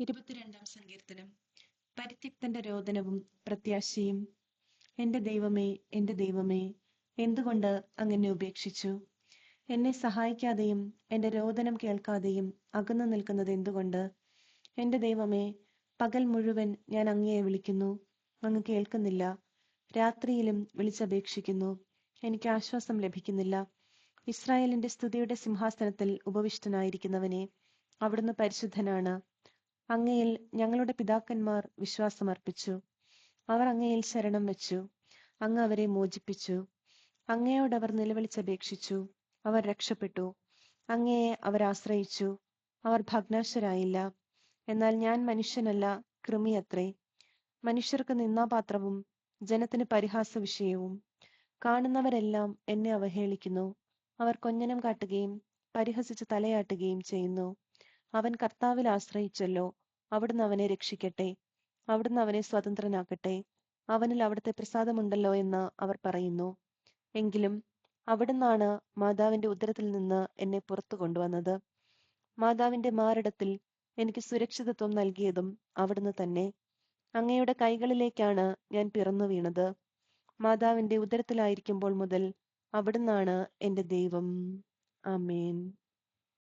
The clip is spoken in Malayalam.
ഇരുപത്തിരണ്ടാം സങ്കീർത്തനം. പരിത്യക്തന്റെ രോദനവും പ്രത്യാശയും. എന്റെ ദൈവമേ എന്റെ ദൈവമേ എന്തുകൊണ്ട് അങ്ങനെ ഉപേക്ഷിച്ചു? എന്നെ സഹായിക്കാതെയും എന്റെ രോദനം കേൾക്കാതെയും അകന്നു നിൽക്കുന്നത് എന്തുകൊണ്ട്? എന്റെ ദൈവമേ പകൽ മുഴുവൻ ഞാൻ അങ്ങയെ വിളിക്കുന്നു. അങ്ങ് കേൾക്കുന്നില്ല. രാത്രിയിലും വിളിച്ചപേക്ഷിക്കുന്നു. എനിക്ക് ആശ്വാസം ലഭിക്കുന്നില്ല. ഇസ്രായേലിന്റെ സ്തുതിയുടെ സിംഹാസനത്തിൽ ഉപവിഷ്ടനായിരിക്കുന്നവനെ അവിടുന്ന് പരിശുദ്ധനാണ്. അങ്ങയിൽ ഞങ്ങളുടെ പിതാക്കന്മാർ വിശ്വാസമർപ്പിച്ചു. അവർ അങ്ങയിൽ ശരണം വെച്ചു. അങ്ങ് അവരെ മോചിപ്പിച്ചു. അങ്ങയോട് അവർ നിലവിളിച്ചപേക്ഷിച്ചു. അവർ രക്ഷപ്പെട്ടു. അങ്ങയെ അവർ ആശ്രയിച്ചു. അവർ ഭഗ്നാശരായില്ല. എന്നാൽ ഞാൻ മനുഷ്യനല്ല കൃമിയത്രേ. മനുഷ്യർക്ക് നിന്നാപാത്രവും ജനത്തിന് പരിഹാസ വിഷയവും കാണുന്നവരെല്ലാം എന്നെ അവഹേളിക്കുന്നു. അവർ കൊഞ്ഞനം കാട്ടുകയും പരിഹസിച്ച് തലയാട്ടുകയും ചെയ്യുന്നു. അവൻ കർത്താവിൽ ആശ്രയിച്ചല്ലോ. അവിടുന്ന് അവനെ രക്ഷിക്കട്ടെ. അവിടുന്ന് അവനെ സ്വതന്ത്രനാക്കട്ടെ. അവനിൽ അവിടുത്തെ പ്രസാദമുണ്ടല്ലോ എന്ന് അവർ പറയുന്നു. എങ്കിലും അവിടുന്നാണ് മാതാവിന്റെ ഉദരത്തിൽ നിന്ന് എന്നെ പുറത്തു കൊണ്ടുവന്നത്. മാതാവിന്റെ മാറിടത്തിൽ എനിക്ക് സുരക്ഷിതത്വം നൽകിയതും അവിടുന്ന് തന്നെ. അങ്ങയുടെ കൈകളിലേക്കാണ് ഞാൻ പിറന്നു വീണത്. മാതാവിന്റെ ഉദരത്തിലായിരിക്കുമ്പോൾ മുതൽ അവിടുന്നാണ് എന്റെ ദൈവം. ആമേൻ.